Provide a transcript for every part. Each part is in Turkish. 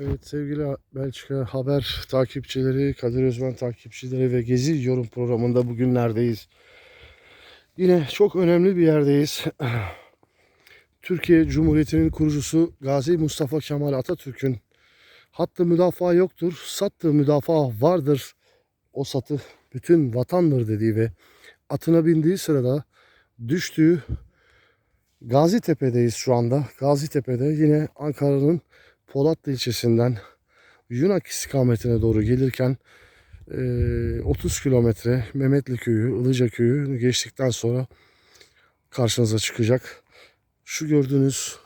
Evet sevgili Belçika Haber takipçileri, Kadir Özmen takipçileri ve Gezi Yorum programında bugünlerdeyiz. Yine çok önemli bir yerdeyiz. Türkiye Cumhuriyeti'nin kurucusu Gazi Mustafa Kemal Atatürk'ün hattı müdafaa yoktur, sattığı müdafaa vardır. O satı bütün vatandır dediği ve atına bindiği sırada düştüğü Gazitepe'deyiz şu anda. Gazitepe'de yine Ankara'nın Polatlı ilçesinden Yunak istikametine doğru gelirken eee, 30 kilometre Mehmetli köyü, Ilıca köyü geçtikten sonra karşınıza çıkacak. Şu gördüğünüz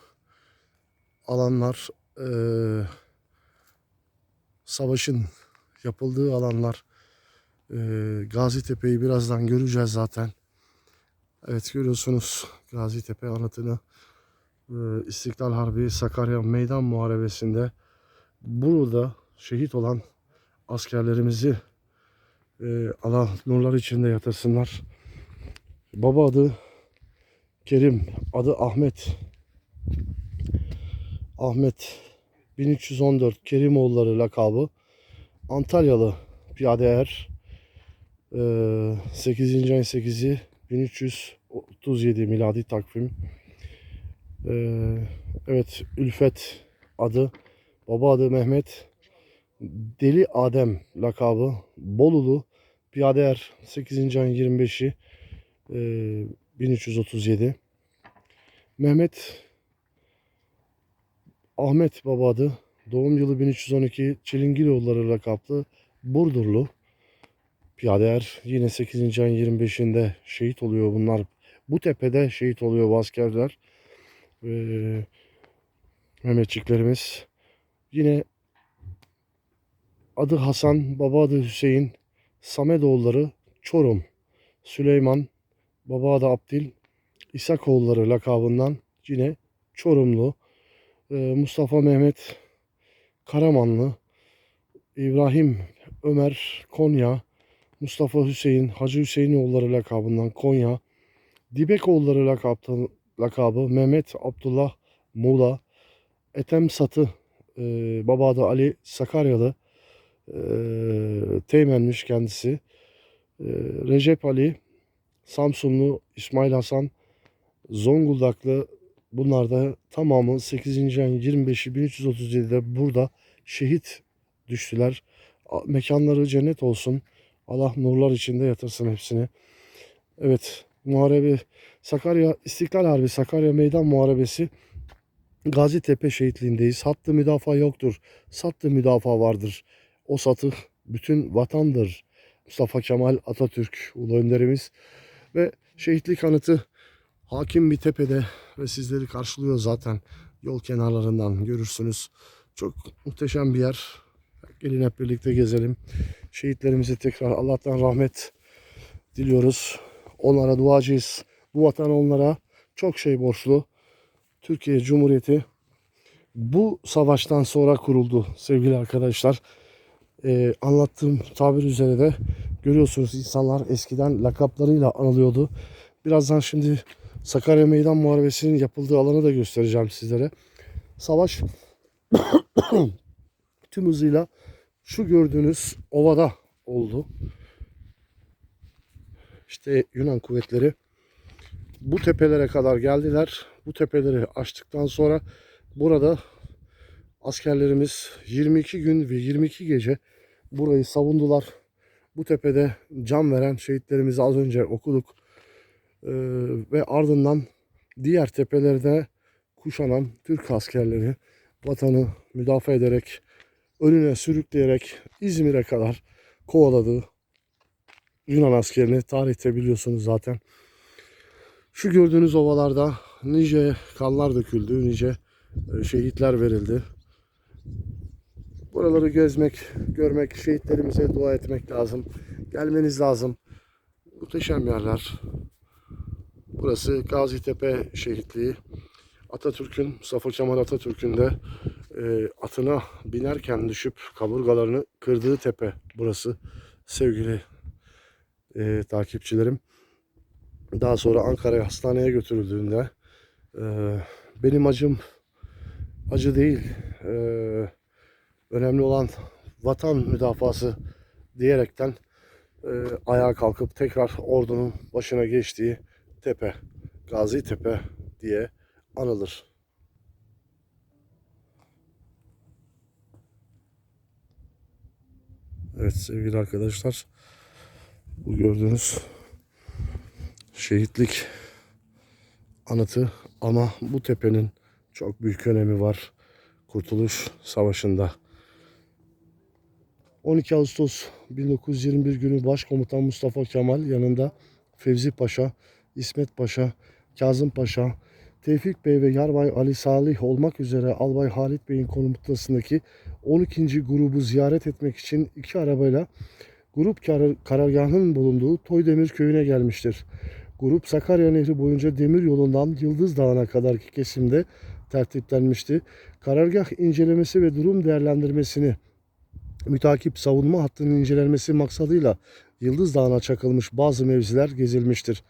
alanlar eee, savaşın yapıldığı alanlar. Eee Gazitepe'yi birazdan göreceğiz zaten. Evet görüyorsunuz Gazitepe anıtını. Ee, İstiklal Harbi Sakarya Meydan Muharebesi'nde burada şehit olan askerlerimizi e, Allah nurlar içinde yatırsınlar. Baba adı Kerim, adı Ahmet. Ahmet 1314 Kerimoğulları lakabı Antalyalı piyade er. Ee, 8. ayın 8'i 1337 miladi takvim. Ee, evet Ülfet adı, baba adı Mehmet, Deli Adem lakabı, Bolulu, Piyadeer 8. ayın 25'i e, 1337. Mehmet Ahmet baba adı, doğum yılı 1312, Çilingiroğulları lakaplı, Burdurlu. Piyadeer yine 8. ayın 25'inde şehit oluyor bunlar. Bu tepede şehit oluyor bu askerler. Ee, Mehmetçiklerimiz. Yine adı Hasan, baba adı Hüseyin, Samedoğulları Çorum, Süleyman, baba adı Abdil, İsakoğulları lakabından yine Çorumlu, Ee, Mustafa Mehmet Karamanlı, İbrahim Ömer Konya, Mustafa Hüseyin, Hacı Hüseyinoğulları lakabından Konya, Dibekoğulları lakabı, lakabı Mehmet Abdullah Muğla, Ethem Satı, e, baba adı Ali Sakaryalı, e, Teğmenmiş kendisi, e, Recep Ali, Samsunlu, İsmail Hasan, Zonguldaklı, bunlar da tamamı 8. ayın 25'i 1337'de burada şehit düştüler. Mekanları cennet olsun. Allah nurlar içinde yatırsın hepsini. Evet, muharebe Sakarya İstiklal Harbi Sakarya Meydan Muharebesi Gazitepe şehitliğindeyiz. Hattı müdafaa yoktur. Sattı müdafaa vardır. O satı bütün vatandır. Mustafa Kemal Atatürk ulu önderimiz ve şehitlik anıtı hakim bir tepede ve sizleri karşılıyor zaten yol kenarlarından görürsünüz. Çok muhteşem bir yer. Gelin hep birlikte gezelim. Şehitlerimize tekrar Allah'tan rahmet diliyoruz. Onlara duacıyız. Bu vatan onlara çok şey borçlu. Türkiye Cumhuriyeti bu savaştan sonra kuruldu sevgili arkadaşlar. Ee, anlattığım tabir üzere de görüyorsunuz insanlar eskiden lakaplarıyla anılıyordu. Birazdan şimdi Sakarya Meydan Muharebesi'nin yapıldığı alanı da göstereceğim sizlere. Savaş tüm hızıyla şu gördüğünüz ovada oldu. İşte Yunan kuvvetleri bu tepelere kadar geldiler. Bu tepeleri açtıktan sonra burada askerlerimiz 22 gün ve 22 gece burayı savundular. Bu tepede can veren şehitlerimizi az önce okuduk. Ee, ve ardından diğer tepelerde kuşanan Türk askerleri vatanı müdafaa ederek önüne sürükleyerek İzmir'e kadar kovaladı. Yunan askerini tarihte biliyorsunuz zaten. Şu gördüğünüz ovalarda nice kanlar döküldü, nice e, şehitler verildi. Buraları gezmek, görmek, şehitlerimize dua etmek lazım. Gelmeniz lazım. Muhteşem yerler. Burası Gazitepe şehitliği. Atatürk'ün, Mustafa Kemal Atatürk'ün de e, atına binerken düşüp kaburgalarını kırdığı tepe burası sevgili e, takipçilerim. Daha sonra Ankara'ya hastaneye götürüldüğünde e, benim acım acı değil. E, Önemli olan vatan müdafası diyerekten e, ayağa kalkıp tekrar ordunun başına geçtiği tepe, Gazi Tepe diye anılır. Evet sevgili arkadaşlar bu gördüğünüz şehitlik anıtı ama bu tepenin çok büyük önemi var Kurtuluş Savaşı'nda. 12 Ağustos 1921 günü Başkomutan Mustafa Kemal yanında Fevzi Paşa, İsmet Paşa, Kazım Paşa, Tevfik Bey ve Yarbay Ali Salih olmak üzere Albay Halit Bey'in komutasındaki 12. grubu ziyaret etmek için iki arabayla grup kar- karargahının bulunduğu Toydemir köyüne gelmiştir. Grup Sakarya Nehri boyunca demir yolundan Yıldız Dağı'na kadarki kesimde tertiplenmişti. Karargah incelemesi ve durum değerlendirmesini mütakip savunma hattının incelenmesi maksadıyla Yıldız Dağı'na çakılmış bazı mevziler gezilmiştir.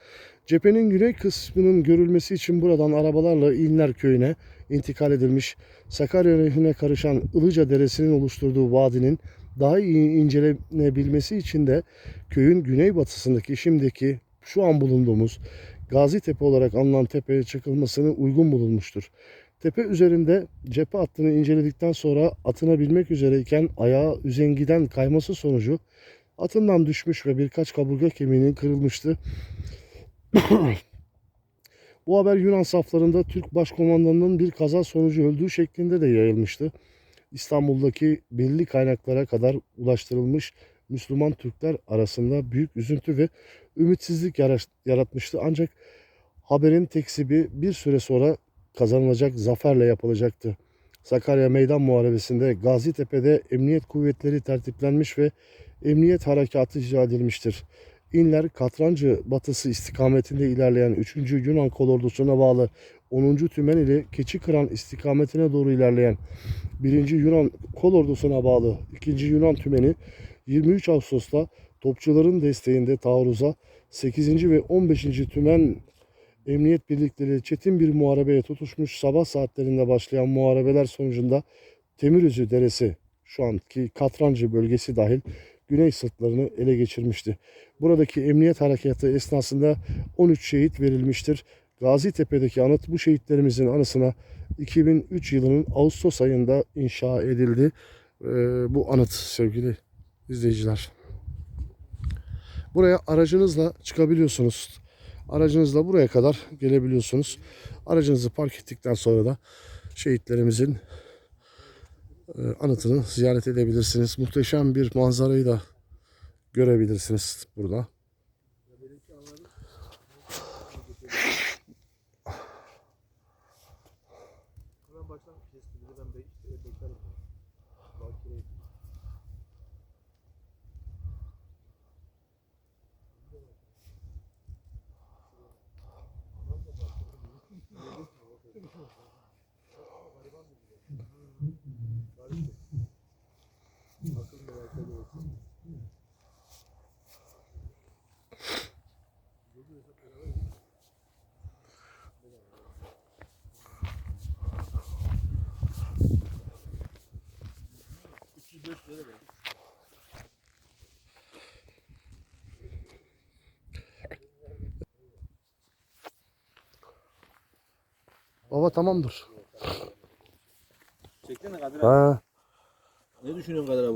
Cephenin güney kısmının görülmesi için buradan arabalarla İnler Köyü'ne intikal edilmiş. Sakarya Nehri'ne karışan Ilıca Deresi'nin oluşturduğu vadinin daha iyi incelenebilmesi için de köyün güneybatısındaki şimdiki şu an bulunduğumuz Gazi Tepe olarak anılan tepeye çıkılmasını uygun bulunmuştur. Tepe üzerinde cephe hattını inceledikten sonra atına binmek üzereyken ayağı üzengiden kayması sonucu atından düşmüş ve birkaç kaburga kemiğinin kırılmıştı. Bu haber Yunan saflarında Türk başkomandanının bir kaza sonucu öldüğü şeklinde de yayılmıştı. İstanbul'daki belli kaynaklara kadar ulaştırılmış Müslüman Türkler arasında büyük üzüntü ve ümitsizlik yara- yaratmıştı. Ancak haberin tekzibi bir süre sonra kazanılacak zaferle yapılacaktı. Sakarya Meydan Muharebesi'nde Gazitepe'de emniyet kuvvetleri tertiplenmiş ve emniyet harekatı icra edilmiştir. İnler Katrancı batısı istikametinde ilerleyen 3. Yunan kolordusuna bağlı 10. Tümen ile Keçikıran istikametine doğru ilerleyen 1. Yunan kolordusuna bağlı 2. Yunan tümeni 23 Ağustos'ta topçuların desteğinde taarruza 8. ve 15. Tümen emniyet birlikleri çetin bir muharebeye tutuşmuş sabah saatlerinde başlayan muharebeler sonucunda Temirözü Deresi şu anki Katrancı bölgesi dahil güney sırtlarını ele geçirmişti. Buradaki emniyet harekatı esnasında 13 şehit verilmiştir. Gazitepe'deki anıt bu şehitlerimizin anısına 2003 yılının Ağustos ayında inşa edildi. Ee, bu anıt sevgili izleyiciler. Buraya aracınızla çıkabiliyorsunuz. Aracınızla buraya kadar gelebiliyorsunuz. Aracınızı park ettikten sonra da şehitlerimizin e, anıtını ziyaret edebilirsiniz. Muhteşem bir manzarayı da görebilirsiniz burada. Hemen baştan kesti. Bir de ben bek- beklerim. Bakire Akıl Baba tamamdır. Çektin mi Kadir abi? Ha. Ne düşünüyorsun Kadir abi?